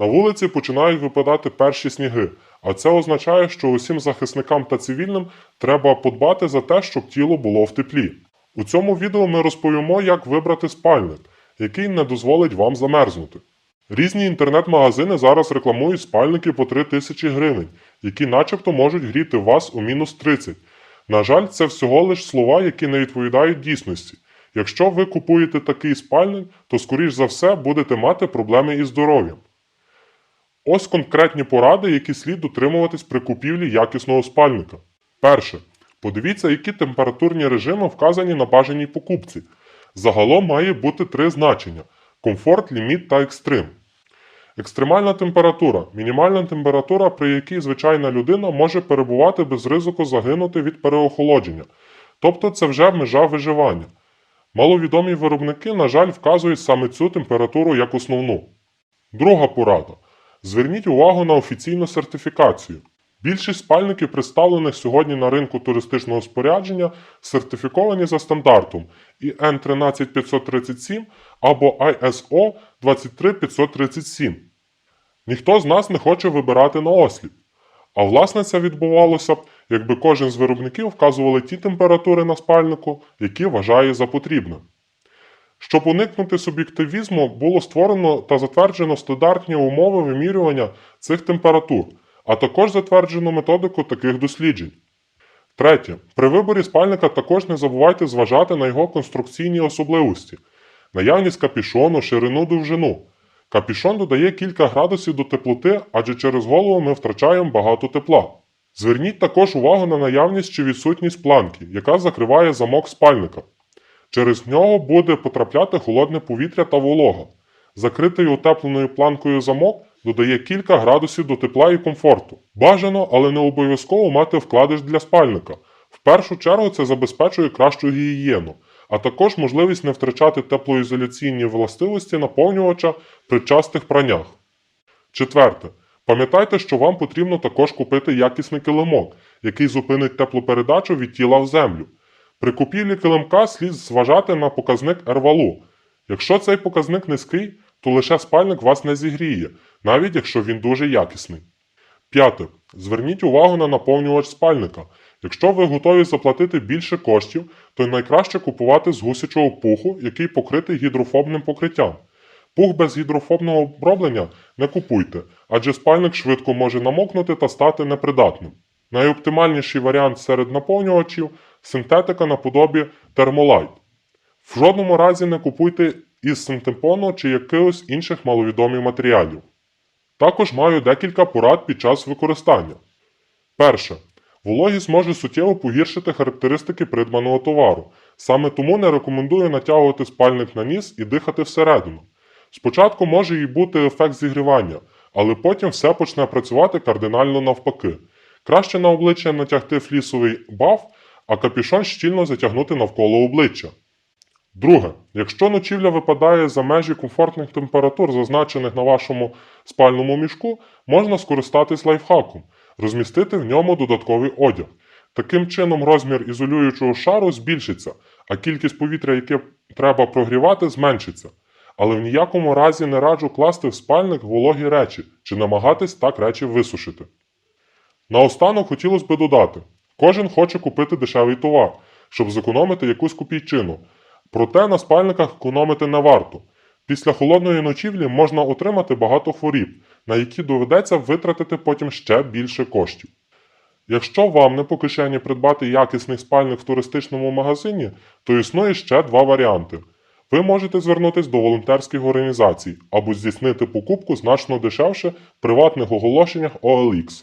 На вулиці починають випадати перші сніги, а це означає, що усім захисникам та цивільним треба подбати за те, щоб тіло було в теплі. У цьому відео ми розповімо, як вибрати спальник, який не дозволить вам замерзнути. Різні інтернет-магазини зараз рекламують спальники по 3 тисячі гривень, які начебто можуть гріти вас у мінус 30. На жаль, це всього лиш слова, які не відповідають дійсності. Якщо ви купуєте такий спальник, то скоріш за все будете мати проблеми із здоров'ям. Ось конкретні поради, які слід дотримуватись при купівлі якісного спальника. Перше. Подивіться, які температурні режими вказані на бажаній покупці. Загалом має бути три значення: комфорт, ліміт та екстрим. Екстремальна температура мінімальна температура, при якій звичайна людина може перебувати без ризику загинути від переохолодження. Тобто це вже межа виживання. Маловідомі виробники, на жаль, вказують саме цю температуру як основну. Друга порада. Зверніть увагу на офіційну сертифікацію. Більшість спальників, представлених сьогодні на ринку туристичного спорядження, сертифіковані за стандартом IN 13537 або ISO 23537. Ніхто з нас не хоче вибирати на осліп. А власне це відбувалося б, якби кожен з виробників вказували ті температури на спальнику, які вважає за потрібне. Щоб уникнути суб'єктивізму, було створено та затверджено стандартні умови вимірювання цих температур, а також затверджено методику таких досліджень. Третє. При виборі спальника також не забувайте зважати на його конструкційні особливості, наявність капішону, ширину довжину. Капішон додає кілька градусів до теплоти, адже через голову ми втрачаємо багато тепла. Зверніть також увагу на наявність чи відсутність планки, яка закриває замок спальника. Через нього буде потрапляти холодне повітря та волога. Закритий утепленою планкою замок додає кілька градусів до тепла і комфорту. Бажано, але не обов'язково мати вкладиш для спальника. В першу чергу це забезпечує кращу гігієну, а також можливість не втрачати теплоізоляційні властивості наповнювача при частих праннях. Четверте. Пам'ятайте, що вам потрібно також купити якісний килимок, який зупинить теплопередачу від тіла в землю. При купівлі килимка слід зважати на показник ервалу. Якщо цей показник низький, то лише спальник вас не зігріє, навіть якщо він дуже якісний. П'яте. Зверніть увагу на наповнювач спальника. Якщо ви готові заплатити більше коштів, то найкраще купувати з гусячого пуху, який покритий гідрофобним покриттям. Пух без гідрофобного оброблення не купуйте, адже спальник швидко може намокнути та стати непридатним. Найоптимальніший варіант серед наповнювачів синтетика наподобі термолайт. В жодному разі не купуйте із синтепону чи якихось інших маловідомих матеріалів. Також маю декілька порад під час використання. Перше. Вологість може суттєво погіршити характеристики придбаного товару. Саме тому не рекомендую натягувати спальник на ніс і дихати всередину. Спочатку може і бути ефект зігрівання, але потім все почне працювати кардинально навпаки. Краще на обличчя натягти флісовий баф, а капюшон щільно затягнути навколо обличчя. Друге, якщо ночівля випадає за межі комфортних температур, зазначених на вашому спальному мішку, можна скористатись лайфхаком, розмістити в ньому додатковий одяг. Таким чином розмір ізолюючого шару збільшиться, а кількість повітря, яке треба прогрівати, зменшиться. Але в ніякому разі не раджу класти в спальник вологі речі чи намагатись так речі висушити. Наостанок хотілося би додати: кожен хоче купити дешевий товар, щоб зекономити якусь копійчину. Проте на спальниках економити не варто. Після холодної ночівлі можна отримати багато хворіб, на які доведеться витратити потім ще більше коштів. Якщо вам не по кишені придбати якісний спальник в туристичному магазині, то існує ще два варіанти. Ви можете звернутися до волонтерських організацій або здійснити покупку значно дешевше в приватних оголошеннях OLX.